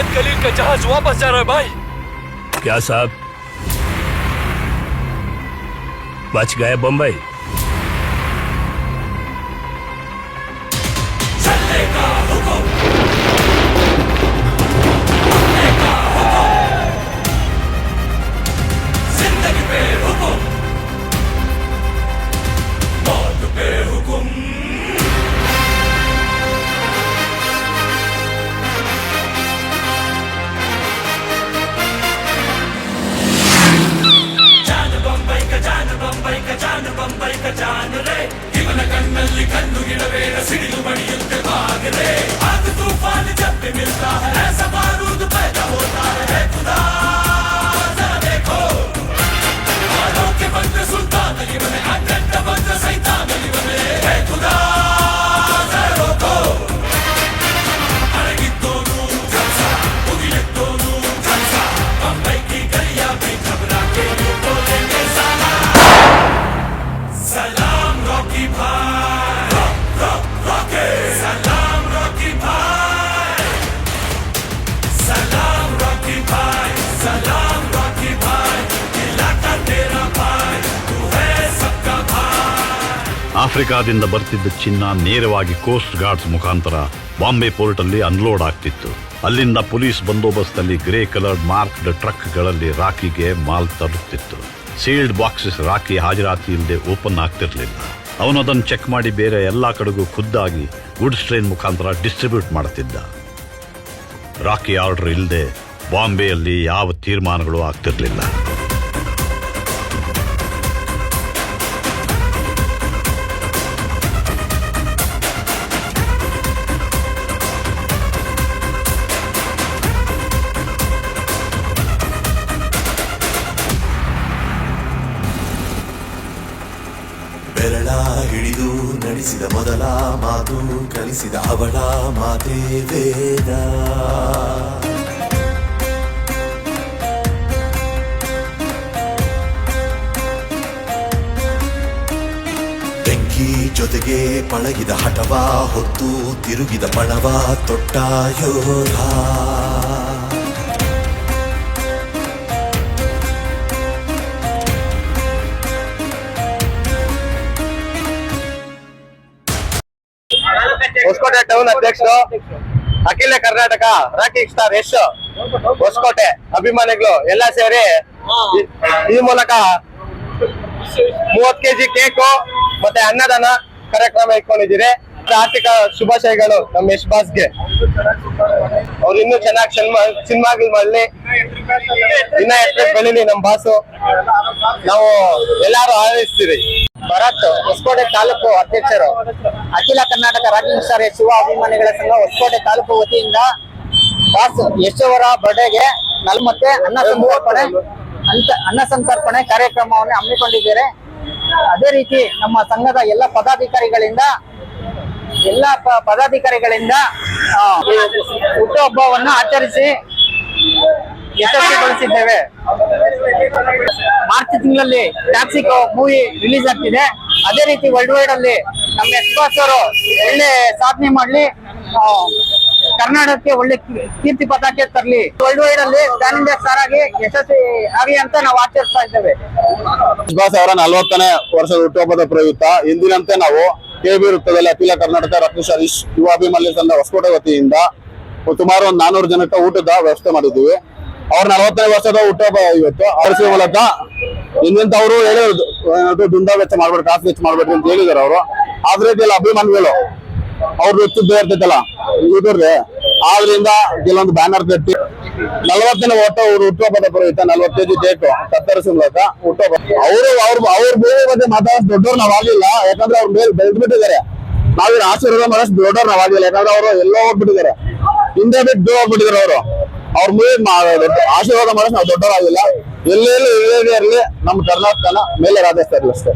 सैयद खलील का जहाज़ वापस जा रहा है भाई। क्या साहब? बच गए बम्बई। ಆಫ್ರಿಕಾದಿಂದ ಬರ್ತಿದ್ದ ಚಿನ್ನ ನೇರವಾಗಿ ಕೋಸ್ಟ್ ಗಾರ್ಡ್ಸ್ ಮುಖಾಂತರ ಬಾಂಬೆ ಪೋರ್ಟ್ ಅಲ್ಲಿ ಅನ್ಲೋಡ್ ಆಗ್ತಿತ್ತು. ಅಲ್ಲಿಂದ ಪೊಲೀಸ್ ಬಂದೋಬಸ್ತಲ್ಲಿ ಗ್ರೇ ಕಲರ್ಡ್ ಮಾರ್ಕ್ಡ್ ಟ್ರಕ್ಗಳಲ್ಲಿ ರಾಖಿಗೆ ಮಾಲ್ ತರುತ್ತಿತ್ತು ಸೀಲ್ಡ್ ಬಾಕ್ಸಸ್ ರಾಖಿ ಹಾಜರಾತಿ ಇಲ್ಲದೆ ಓಪನ್ ಆಗ್ತಿರ್ಲಿಲ್ಲ. ಅವನು ಅದನ್ನು ಚೆಕ್ ಮಾಡಿ ಬೇರೆ ಎಲ್ಲಾ ಕಡೆಗೂ ಖುದ್ದಾಗಿ ಗುಡ್ಸ್ ಟ್ರೈನ್ ಮುಖಾಂತರ ಡಿಸ್ಟ್ರಿಬ್ಯೂಟ್ ಮಾಡುತ್ತಿದ್ದ. ರಾಖಿ ಆರ್ಡರ್ ಇಲ್ಲದೆ ಬಾಂಬೆಯಲ್ಲಿ ಯಾವ ತೀರ್ಮಾನಗಳು ಆಗ್ತಿರ್ಲಿಲ್ಲ. ನಡೆಸಿದ ಮೊದಲ ಮಾತು, ಕಲಿಸಿದ ಅವಳ ಮಾತೇ ವೇದ. ಬೆಂಕಿ ಜೊತೆಗೆ ಪಳಗಿದ ಹಠವ, ಹೊತ್ತು ತಿರುಗಿದ ಪಣವ ತೊಟ್ಟ ಹೊಸಕೋಟೆ ಟೌನ್ ಅಧ್ಯಕ್ಷರು ಅಖಿಲ ಕರ್ನಾಟಕ ರಾಕಿಂಗ್ ಸ್ಟಾರ್ ಯಶ್. ಹೊಸಕೋಟೆ ಅಭಿಮಾನಿಗಳು ಎಲ್ಲ ಸೇರಿ ಈ- ಈ ಮೂಲಕ ಮೂವತ್ ಕೆಜಿ ಕೇಕು ಮತ್ತೆ ಅನ್ನದಾನ ಕಾರ್ಯಕ್ರಮ ಇಟ್ಕೊಂಡಿದ್ದೀರಿ. ಆರ್ಥಿಕ ಶುಭಾಶಯಗಳು ನಮ್ಮ ಯಶ್ ಬಾಸ್ಗೆ. ಅವ್ರು ಇನ್ನೂ ಚೆನ್ನಾಗಿ ಸಿನಿಮಾ ಸಿನಿಮಾಗಳು ಮಾಡಲಿ. ಇನ್ನ ಎಷ್ಟು ಬೆಳಿಲಿ ನಮ್ಮ ಬಾಸು. ನಾವು ಎಲ್ಲಾರು ಆರೈಸ್ತೀವಿ ಭರತ್ ಹೊಸಕೋಟೆ ತಾಲೂಕು ಅಧ್ಯಕ್ಷರು. ಅಖಿಲ ಕರ್ನಾಟಕ ರಾಜ್ಯ ಶಿವ ಅಭಿಮಾನಿಗಳ ಸಂಘ ಹೊಸಕೋಟೆ ತಾಲೂಕು ವತಿಯಿಂದ ಬಾಸ್ ಯಶೋವರ ಬರ್ಡೇಗೆ ನಲ್ ಅನ್ನ ಸಂತರ್ಪಣೆ, ಅಂತ ಅನ್ನ ಸಂತರ್ಪಣೆ ಕಾರ್ಯಕ್ರಮವನ್ನು ಹಮ್ಮಿಕೊಂಡಿದ್ದಾರೆ ಅದೇ ರೀತಿ ನಮ್ಮ ಸಂಘದ ಎಲ್ಲ ಪದಾಧಿಕಾರಿಗಳಿಂದ ಎಲ್ಲ ಪದಾಧಿಕಾರಿಗಳಿಂದ ಹುಟ್ಟುಹಬ್ಬವನ್ನು ಆಚರಿಸಿ ಯಶಸ್ವಿಗೊಳಿಸಿದ್ದೇವೆ ಮಾರ್ಚ್ ತಿಂಗಳಲ್ಲಿ ಟ್ಯಾಕ್ಸಿಕೋ ಮೂವಿ ರಿಲೀಸ್ ಆಗ್ತಿದೆ. ಅದೇ ರೀತಿ ವರ್ಲ್ಡ್ ವೈಡ್ ಅಲ್ಲಿ ನಮ್ಮ ಎಕ್ಸ್ಪಾಸ್ ಅವರು ಒಳ್ಳೆ ಸಾಧನೆ ಮಾಡ್ಲಿ. ಕರ್ನಾಟಕಕ್ಕೆ ಒಳ್ಳೆ ಕೀರ್ತಿ ಪತಾಕೆ ತರಲಿ. ವರ್ಲ್ಡ್ ವೈಡ್ ಅಲ್ಲಿ ಪ್ಯಾನ್ ಇಂಡಿಯಾ ಸ್ಟಾರ್ ಆಗಿ ಯಶಸ್ವಿ ಆಗಿ ಅಂತ ನಾವು ಆಚರಿಸ್ತಾ ಇದ್ದೇವೆ. ಸುಭಾಷ್ ಅವರ ನಲವತ್ತನೇ ವರ್ಷದ ಹುಟ್ಟುಹಬ್ಬದ ಪ್ರಯುಕ್ತ. ಇಂದಿನಂತೆ ನಾವು ಕೆಬಿ ವೃತ್ತದಲ್ಲಿ ಅಖಿಲ ಕರ್ನಾಟಕ ರತ್ನಶಾರಿ ಯುವ ಅಭಿಮಾನಿ ಸಂಘ ಹೊಸಕೋಟೆ ವತಿಯಿಂದ ಸುಮಾರು ಒಂದು ನಾನೂರು ಜನಕ್ಕೆ ಊಟದ ವ್ಯವಸ್ಥೆ ಮಾಡಿದ್ದೀವಿ. ಅವ್ರ ನಲವತ್ತನೇ ವರ್ಷದ ಹುಟ್ಟುಹಬ್ಬ ಇವತ್ತು. ಆರಿಸಿದ ಮೂಲಕ ಇನ್ನಂತ ಅವರು ಹೇಳಿದ್ರು ದುಂಡ ವೆಚ್ಚ ಮಾಡ್ಬೇಡಿ, ಕಾಸು ವೆಚ್ಚ ಮಾಡ್ಬೇಡ್ರಿ ಅಂತ ಹೇಳಿದಾರೆ ಅವರು. ಆದ್ರೆ ಇದೆಲ್ಲ ಅಭಿಮಾನಿಗಳು. ಅವ್ರ ವೆಚ್ಚದ್ದು ಇರ್ತೈತಲ್ಲ ಇದ್ರಿ ಆದ್ರಿಂದ ಕೆಲವೊಂದು ಬ್ಯಾನರ್ ಕಟ್ಟಿ, ನಲವತ್ತನೇ ಓಟ ಅವ್ರು ಹುಟ್ಟುಹಬ್ಬದ ಪ್ರಯುಕ್ತ ನಲವತ್ತು ಕೆಜಿ ಕೇಕ್ ಕತ್ತರಿಸಿದ ಮೂಲಕ ಹುಟ್ಟುಹಬ್ಬ ಅವರು ಅವ್ರ ಅವ್ರ ಭೂಮಿ ಬಗ್ಗೆ ಮಾತಾಡೋದು ದೊಡ್ಡವ್ರು ನಾವ್ ಆಗಿಲ್ಲ. ಯಾಕಂದ್ರೆ ಅವ್ರ ಮೇಲೆ ಬೆಳೆದು ಬಿಟ್ಟಿದ್ದಾರೆ. ಆಶೀರ್ವಾದ ಮಾಡೋಷ್ಟು ದೊಡ್ಡವ್ರು ನಾವ್ ಆಗಿಲ್ಲ. ಯಾಕಂದ್ರೆ ಅವರು ಎಲ್ಲೋ ಹೋಗ್ಬಿಟ್ಟಿದ್ದಾರೆ. ಹಿಂದೆ ಬಿಟ್ಟು ದೂರ ಹೋಗ್ಬಿಟ್ಟಿದ್ದಾರೆ ಅವರು. ಅವ್ರ ಮೇಲೆ ಆಶೀರ್ವಾದ ಮಾಡೋಕೆ ನಾವು ದೊಡ್ಡವರಾಗಿಲ್ಲ. ಎಲ್ಲೆಲ್ಲೂ ಇರಲಿ ನಮ್ಮ ಕರ್ನಾಟಕನ ಮೇಲೆ ರಾಜಸ್ಥಾನ ಅಷ್ಟೇ